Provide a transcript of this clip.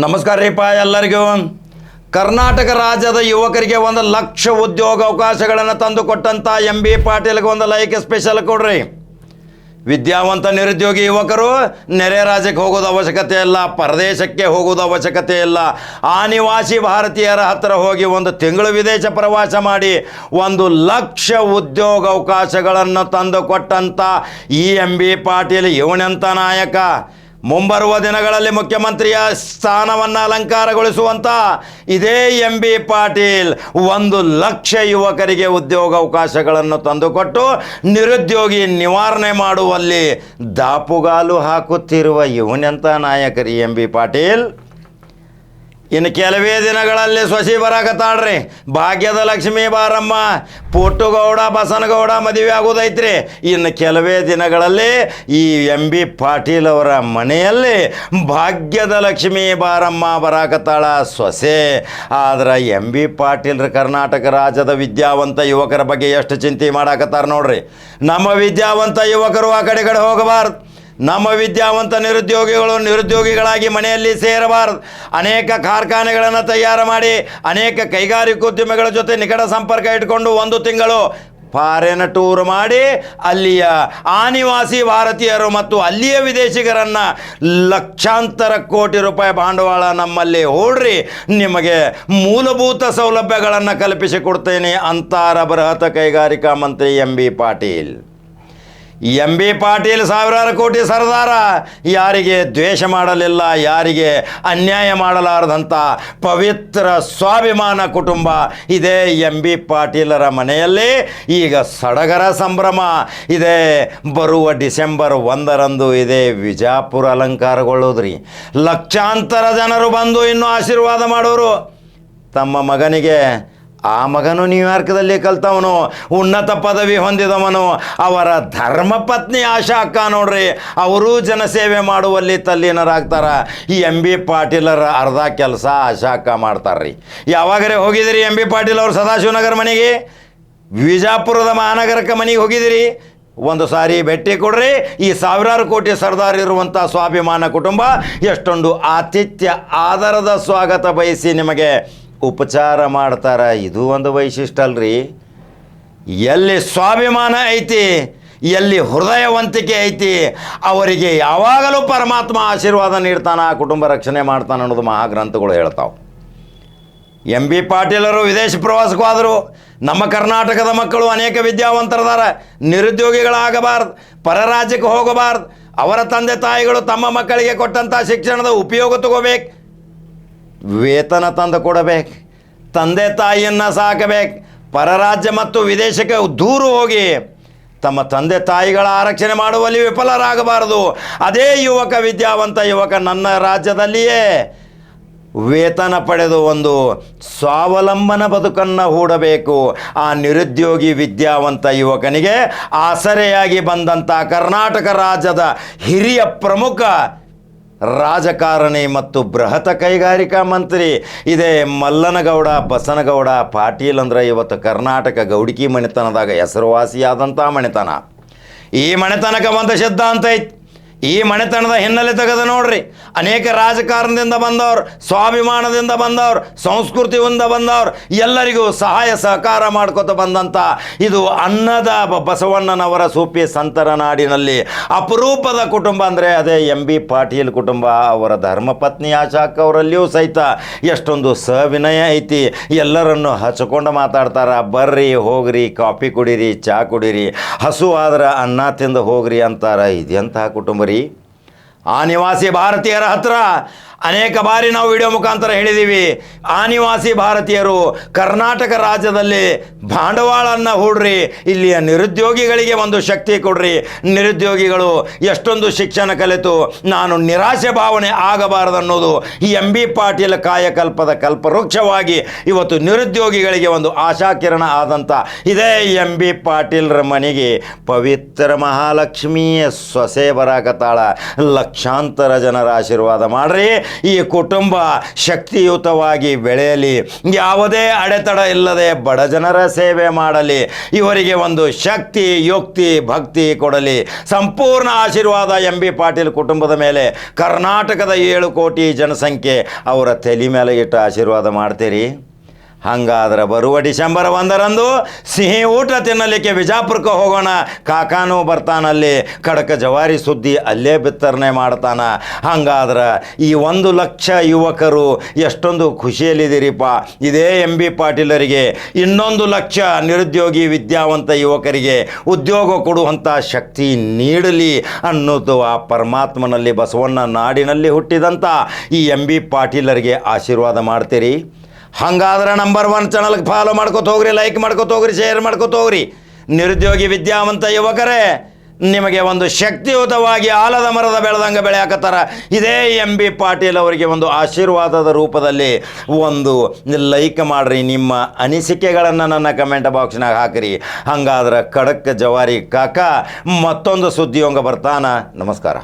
ನಮಸ್ಕಾರ ರೀಪ ಎಲ್ಲರಿಗೂ. ಕರ್ನಾಟಕ ರಾಜ್ಯದ ಯುವಕರಿಗೆ ಒಂದು ಲಕ್ಷ ಉದ್ಯೋಗ ಅವಕಾಶಗಳನ್ನು ತಂದು ಕೊಟ್ಟಂಥ ಎಂ ಬಿ ಪಾಟೀಲ್ಗೆ ಒಂದು ಲೈಕ್ ಸ್ಪೆಷಲ್ ಕೊಡ್ರಿ. ವಿದ್ಯಾವಂತ ನಿರುದ್ಯೋಗಿ ಯುವಕರು ನೆರೆ ರಾಜ್ಯಕ್ಕೆ ಹೋಗೋದು ಅವಶ್ಯಕತೆ ಇಲ್ಲ, ಪರದೇಶಕ್ಕೆ ಹೋಗೋದು ಅವಶ್ಯಕತೆ ಇಲ್ಲ. ಆನಿವಾಸಿ ನಿವಾಸಿ ಭಾರತೀಯರ ಹತ್ತಿರ ಹೋಗಿ ಒಂದು ತಿಂಗಳು ವಿದೇಶ ಪ್ರವಾಸ ಮಾಡಿ ಒಂದು ಲಕ್ಷ ಉದ್ಯೋಗ ಅವಕಾಶಗಳನ್ನು ತಂದು ಕೊಟ್ಟಂಥ ಈ ಎಂ ಬಿ ಪಾಟೀಲ್ ಇವನೆಂಥ ನಾಯಕ. ಮುಂಬರುವ ದಿನಗಳಲ್ಲಿ ಮುಖ್ಯಮಂತ್ರಿಯ ಸ್ಥಾನವನ್ನು ಅಲಂಕಾರಗೊಳಿಸುವಂಥ ಇದೇ ಎಂ ಬಿ ಪಾಟೀಲ್ ಒಂದು ಲಕ್ಷ ಯುವಕರಿಗೆ ಉದ್ಯೋಗ ಅವಕಾಶಗಳನ್ನು ತಂದುಕೊಟ್ಟು ನಿರುದ್ಯೋಗಿ ನಿವಾರಣೆ ಮಾಡುವಲ್ಲಿ ದಾಪುಗಾಲು ಹಾಕುತ್ತಿರುವ ಇವನೆಂಥ ನಾಯಕರಿ ಎಂ ಬಿ ಪಾಟೀಲ್? ಇನ್ನು ಕೆಲವೇ ದಿನಗಳಲ್ಲಿ ಸೊಸಿ ಬರಾಕತ್ತಾಳ್ರಿ ಭಾಗ್ಯದ ಲಕ್ಷ್ಮೀ ಬಾರಮ್ಮ, ಪುಟ್ಟುಗೌಡ, ಬಸನಗೌಡ ಮದುವೆ ಆಗೋದೈತ್ರಿ. ಇನ್ನು ಕೆಲವೇ ದಿನಗಳಲ್ಲಿ ಈ ಎಂ ಬಿ ಪಾಟೀಲ್ ಅವರ ಮನೆಯಲ್ಲಿ ಭಾಗ್ಯದ ಲಕ್ಷ್ಮೀ ಬಾರಮ್ಮ ಬರಾಕತ್ತಾಳ ಸೊಸೆ. ಆದ್ರೆ ಎಂ ಬಿ ಪಾಟೀಲ್ರ ಕರ್ನಾಟಕ ರಾಜ್ಯದ ವಿದ್ಯಾವಂತ ಯುವಕರ ಬಗ್ಗೆ ಎಷ್ಟು ಚಿಂತೆ ಮಾಡಾಕತ್ತಾರ ನೋಡ್ರಿ. ನಮ್ಮ ವಿದ್ಯಾವಂತ ಯುವಕರು ಆ ಕಡೆ ಕಡೆ ಹೋಗಬಾರ್ದು. ನಮ್ಮ ವಿದ್ಯಾವಂತ ನಿರುದ್ಯೋಗಿಗಳು ನಿರುದ್ಯೋಗಿಗಳಾಗಿ ಮನೆಯಲ್ಲಿ ಸೇರಬಾರದು. ಅನೇಕ ಕಾರ್ಖಾನೆಗಳನ್ನು ತಯಾರು ಮಾಡಿ, ಅನೇಕ ಕೈಗಾರಿಕೋದ್ಯಮಿಗಳ ಜೊತೆ ನಿಕಟ ಸಂಪರ್ಕ ಇಟ್ಕೊಂಡು ಒಂದು ತಿಂಗಳು ಫಾರಿನ್ ಟೂರ್ ಮಾಡಿ, ಅಲ್ಲಿಯ ಆನಿವಾಸಿ ಭಾರತೀಯರು ಮತ್ತು ಅಲ್ಲಿಯ ವಿದೇಶಿಗರನ್ನು ಲಕ್ಷಾಂತರ ಕೋಟಿ ರೂಪಾಯಿ ಬಂಡವಾಳ ನಮ್ಮಲ್ಲಿ ಹೂಡ್ರಿ, ನಿಮಗೆ ಮೂಲಭೂತ ಸೌಲಭ್ಯಗಳನ್ನು ಕಲ್ಪಿಸಿಕೊಡ್ತೇನೆ ಅಂತಾರ ಬೃಹತ್ ಕೈಗಾರಿಕಾ ಮಂತ್ರಿ M B Patil. M B Patil ಸಾವಿರಾರು ಕೋಟಿ ಸರ್ದಾರ. ಯಾರಿಗೆ ದ್ವೇಷ ಮಾಡಲಿಲ್ಲ, ಯಾರಿಗೆ ಅನ್ಯಾಯ ಮಾಡಲಾರದಂಥ ಪವಿತ್ರ ಸ್ವಾಭಿಮಾನ ಕುಟುಂಬ ಇದೇ ಎಂ ಬಿ ಪಾಟೀಲರ ಮನೆಯಲ್ಲಿ. ಈಗ ಸಡಗರ ಸಂಭ್ರಮ, ಇದೆ ಬರುವ ಡಿಸೆಂಬರ್ ಒಂದರಂದು ಇದೆ ವಿಜಾಪುರ ಅಲಂಕಾರಗೊಳ್ಳೋದ್ರಿ. ಲಕ್ಷಾಂತರ ಜನರು ಬಂದು ಇನ್ನೂ ಆಶೀರ್ವಾದ ಮಾಡೋರು. ತಮ್ಮ ಮಗನಿಗೆ ಆ ಮಗನು ನ್ಯೂಯಾರ್ಕ್ದಲ್ಲಿ ಕಲ್ತವನು, ಉನ್ನತ ಪದವಿ ಹೊಂದಿದವನು. ಅವರ ಧರ್ಮಪತ್ನಿ ಆಶಾ ಅಕ್ಕ ನೋಡ್ರಿ, ಅವರೂ ಜನಸೇವೆ ಮಾಡುವಲ್ಲಿ ತಲ್ಲೀನರಾಗ್ತಾರ. ಈ ಎಂ ಬಿ ಪಾಟೀಲರ ಅರ್ಧ ಕೆಲಸ ಆಶಾ ಅಕ್ಕ ಮಾಡ್ತಾರ್ರಿ. ಯಾವಾಗರೆ ಹೋಗಿದಿರಿ ಎಂ ಬಿ ಪಾಟೀಲ್ ಅವರು ಸದಾಶಿವನಗರ ಮನೆಗೆ? ವಿಜಾಪುರದ ಮಹಾನಗರಕ್ಕೆ ಮನೆಗೆ ಹೋಗಿದಿರಿ? ಒಂದು ಸಾರಿ ಭೇಟಿ ಕೊಡ್ರಿ. ಈ ಸಾವಿರಾರು ಕೋಟಿ ಸರ್ದಾರ್ ಇರುವಂಥ ಸ್ವಾಭಿಮಾನ ಕುಟುಂಬ, ಎಷ್ಟೊಂದು ಆತಿಥ್ಯ ಆಧಾರದ ಸ್ವಾಗತ ಬಯಸಿ ನಿಮಗೆ ಉಪಚಾರ ಮಾಡ್ತಾರೆ. ಇದು ಒಂದು ವೈಶಿಷ್ಟ್ಯ ಅಲ್ರಿ. ಎಲ್ಲಿ ಸ್ವಾಭಿಮಾನ ಐತಿ, ಎಲ್ಲಿ ಹೃದಯವಂತಿಕೆ ಐತಿ, ಅವರಿಗೆ ಯಾವಾಗಲೂ ಪರಮಾತ್ಮ ಆಶೀರ್ವಾದ ನೀಡ್ತಾನೆ, ಕುಟುಂಬ ರಕ್ಷಣೆ ಮಾಡ್ತಾನೆ ಅನ್ನೋದು ಮಹಾಗ್ರಂಥಗಳು ಹೇಳ್ತಾವೆ. ಎಂ ಬಿ ಪಾಟೀಲರು ವಿದೇಶ ಪ್ರವಾಸಕ್ಕೂ ನಮ್ಮ ಕರ್ನಾಟಕದ ಮಕ್ಕಳು ಅನೇಕ ವಿದ್ಯಾವಂತರದಾರ. ನಿರುದ್ಯೋಗಿಗಳಾಗಬಾರ್ದು, ಪರರಾಜ್ಯಕ್ಕೆ ಹೋಗಬಾರ್ದು. ಅವರ ತಂದೆ ತಾಯಿಗಳು ತಮ್ಮ ಮಕ್ಕಳಿಗೆ ಕೊಟ್ಟಂಥ ಶಿಕ್ಷಣದ ಉಪಯೋಗ ತಗೋಬೇಕು. ವೇತನ ತಂದು ಕೊಡಬೇಕು. ತಂದೆ ತಾಯಿಯನ್ನು ಸಾಕಬೇಕು. ಪರರಾಜ್ಯ ಮತ್ತು ವಿದೇಶಕ್ಕೆ ದೂರು ಹೋಗಿ ತಮ್ಮ ತಂದೆ ತಾಯಿಗಳ ಆರಕ್ಷಣೆ ಮಾಡುವಲ್ಲಿ ವಿಫಲರಾಗಬಾರದು. ಅದೇ ಯುವಕ, ವಿದ್ಯಾವಂತ ಯುವಕ ನನ್ನ ರಾಜ್ಯದಲ್ಲಿಯೇ ವೇತನ ಪಡೆದು ಒಂದು ಸ್ವಾವಲಂಬನ ಬದುಕನ್ನು ಹೂಡಬೇಕು. ಆ ನಿರುದ್ಯೋಗಿ, ವಿದ್ಯಾವಂತ ಯುವಕನಿಗೆ ಆಸರೆಯಾಗಿ ಬಂದಂಥ ಕರ್ನಾಟಕ ರಾಜ್ಯದ ಹಿರಿಯ ಪ್ರಮುಖ ರಾಜಕಾರಣಿ ಮತ್ತು ಬೃಹತ್ ಕೈಗಾರಿಕಾ ಮಂತ್ರಿ. ಇದೇ ಮಲ್ಲನಗೌಡ, ಬಸನಗೌಡ ಪಾಟೀಲ್ ಅಂದ್ರೆ ಇವತ್ತು ಕರ್ನಾಟಕ ಗೌಡಿಕಿ ಮಣಿತನದಾಗ ಹೆಸರುವಾಸಿಯಾದಂಥ ಮಣಿತನ ಈ ಮಣಿತನಕ್ಕೆ ಒಂದು ಸಿದ್ಧಾಂತ ಐತಿ ಈ ಮನೆತನದ ಹಿನ್ನೆಲೆ ತೆಗೆದು ನೋಡ್ರಿ. ಅನೇಕ ರಾಜಕಾರಣದಿಂದ ಬಂದವರು, ಸ್ವಾಭಿಮಾನದಿಂದ ಬಂದವರು, ಸಂಸ್ಕೃತಿಯಿಂದ ಬಂದವರು, ಎಲ್ಲರಿಗೂ ಸಹಾಯ ಸಹಕಾರ ಮಾಡ್ಕೊತ ಬಂದಂಥ ಇದು ಅನ್ನದ ಬಸವಣ್ಣನವರ ಸೂಪಿ ಸಂತರ ನಾಡಿನಲ್ಲಿ. ಅಪರೂಪದ ಕುಟುಂಬ ಅಂದರೆ ಅದೇ ಎಂ ಬಿ ಪಾಟೀಲ್ ಕುಟುಂಬ. ಅವರ ಧರ್ಮಪತ್ನಿ ಆಶಾಕ್ ಅವರಲ್ಲಿಯೂ ಸಹಿತ ಎಷ್ಟೊಂದು ಸವಿನಯ ಐತಿ. ಎಲ್ಲರನ್ನು ಹಚ್ಕೊಂಡು ಮಾತಾಡ್ತಾರ. ಬರ್ರಿ, ಹೋಗ್ರಿ, ಕಾಫಿ ಕುಡೀರಿ ಚಹಾ ಕುಡೀರಿ. ಹಸು ಆದ್ರೆ ಅನ್ನ ತಿಂದು ಹೋಗ್ರಿ ಅಂತಾರೆ. ಇದೆಂತಹ ಕುಟುಂಬ ರೀ ಆ ನಿವಾಸಿ ಭಾರತೀಯರ ಹತ್ರ ಅನೇಕ ಬಾರಿ ನಾವು ವಿಡಿಯೋ ಮುಖಾಂತರ ಹೇಳಿದ್ದೀವಿ ಆನಿವಾಸಿ ನಿವಾಸಿ ಭಾರತೀಯರು ಕರ್ನಾಟಕ ರಾಜ್ಯದಲ್ಲಿ ಬಾಂಡವಾಳನ್ನ ಹೂಡ್ರಿ, ಇಲ್ಲಿಯ ನಿರುದ್ಯೋಗಿಗಳಿಗೆ ಒಂದು ಶಕ್ತಿ ಕೊಡ್ರಿ. ನಿರುದ್ಯೋಗಿಗಳು ಎಷ್ಟೊಂದು ಶಿಕ್ಷಣ ಕಲಿತು, ನಾನು ನಿರಾಶೆ ಭಾವನೆ ಆಗಬಾರದು ಅನ್ನೋದು ಈ ಎಂ ಬಿ ಪಾಟೀಲ್ ಕಾಯಕಲ್ಪದ ಕಲ್ಪವೃಕ್ಷವಾಗಿ ಇವತ್ತು ನಿರುದ್ಯೋಗಿಗಳಿಗೆ ಒಂದು ಆಶಾಕಿರಣ ಆದಂಥ ಇದೇ ಎಂ ಬಿ ಪಾಟೀಲ್ರ ಮನೆಗೆ ಪವಿತ್ರ ಮಹಾಲಕ್ಷ್ಮಿಯ ಸೊಸೆ ಬರಾಕತ್ತಾಳ ಲಕ್ಷಾಂತರ ಜನರ ಆಶೀರ್ವಾದ ಮಾಡ್ರಿ. ಈ ಕುಟುಂಬ ಶಕ್ತಿಯುತವಾಗಿ ಬೆಳೆಯಲಿ, ಯಾವುದೇ ಅಡೆತಡ ಇಲ್ಲದೆ ಬಡ ಜನರ ಸೇವೆ ಮಾಡಲಿ, ಇವರಿಗೆ ಒಂದು ಶಕ್ತಿ, ಯುಕ್ತಿ, ಭಕ್ತಿ ಕೊಡಲಿ. ಸಂಪೂರ್ಣ ಆಶೀರ್ವಾದ ಎಂ ಬಿ ಪಾಟೀಲ್ ಕುಟುಂಬದ ಮೇಲೆ. ಕರ್ನಾಟಕದ ಏಳು ಕೋಟಿ ಜನಸಂಖ್ಯೆ, ಅವರ ತಲೆ ಮೇಲೆ ಇಟ್ಟು ಆಶೀರ್ವಾದ ಮಾಡ್ತೀರಿ? ಹಂಗಾದ್ರೆ ಬರುವ ಡಿಸೆಂಬರ್ ಒಂದರಂದು ಸಿಹಿ ಊಟ ತಿನ್ನಲಿಕ್ಕೆ ವಿಜಾಪುರಕ್ಕೆ ಹೋಗೋಣ. ಕಾಕಾನು ಬರ್ತಾನಲ್ಲಿ ಖಡಕ ಜವಾರಿ ಸುದ್ದಿ ಅಲ್ಲೇ ಬಿತ್ತರಣೆ ಮಾಡ್ತಾನ. ಹಂಗಾದ್ರೆ ಈ ಒಂದು ಲಕ್ಷ ಯುವಕರು ಎಷ್ಟೊಂದು ಖುಷಿಯಲ್ಲಿದ್ದೀರಿಪ್ಪ. ಇದೇ ಎಂ ಬಿ ಪಾಟೀಲರಿಗೆ ಇನ್ನೊಂದು ಲಕ್ಷ ನಿರುದ್ಯೋಗಿ ವಿದ್ಯಾವಂತ ಯುವಕರಿಗೆ ಉದ್ಯೋಗ ಕೊಡುವಂಥ ಶಕ್ತಿ ನೀಡಲಿ ಅನ್ನೋದು ಆ ಪರಮಾತ್ಮನಲ್ಲಿ ಬಸವಣ್ಣ ನಾಡಿನಲ್ಲಿ ಹುಟ್ಟಿದಂಥ ಈ ಎಂ ಬಿ ಪಾಟೀಲರಿಗೆ ಆಶೀರ್ವಾದ ಮಾಡ್ತೀರಿ. ಹಂಗಾದ್ರೆ ನಂಬರ್ ಒನ್ ಚಾನಲ್ಗೆ ಫಾಲೋ ಮಾಡ್ಕೊತ ಹೋಗ್ರಿ ಲೈಕ್ ಮಾಡ್ಕೋತ ಹೋಗ್ರಿ ಶೇರ್ ಮಾಡ್ಕೋತ ಹೋಗ್ರಿ. ನಿರುದ್ಯೋಗಿ ವಿದ್ಯಾವಂತ ಯುವಕರೇ, ನಿಮಗೆ ಒಂದು ಶಕ್ತಿಯುತವಾಗಿ ಆಲದ ಮರದ ಬೆಳೆದಂಗೆ ಬೆಳೆಯಾಕತ್ತಾರ. ಇದೇ ಎಂ ಬಿ ಪಾಟೀಲ್ ಅವರಿಗೆ ಒಂದು ಆಶೀರ್ವಾದದ ರೂಪದಲ್ಲಿ ಒಂದು ಲೈಕ್ ಮಾಡಿರಿ, ನಿಮ್ಮ ಅನಿಸಿಕೆಗಳನ್ನು ನನ್ನ ಕಮೆಂಟ್ ಬಾಕ್ಸ್ನಾಗ ಹಾಕಿರಿ. ಹಂಗಾದ್ರೆ ಖಡಕ್ ಜವಾರಿ ಕಾಕ, ಮತ್ತೊಂದು ಸುದ್ದಿಯೊಂಗ ಬರ್ತಾನ. ನಮಸ್ಕಾರ.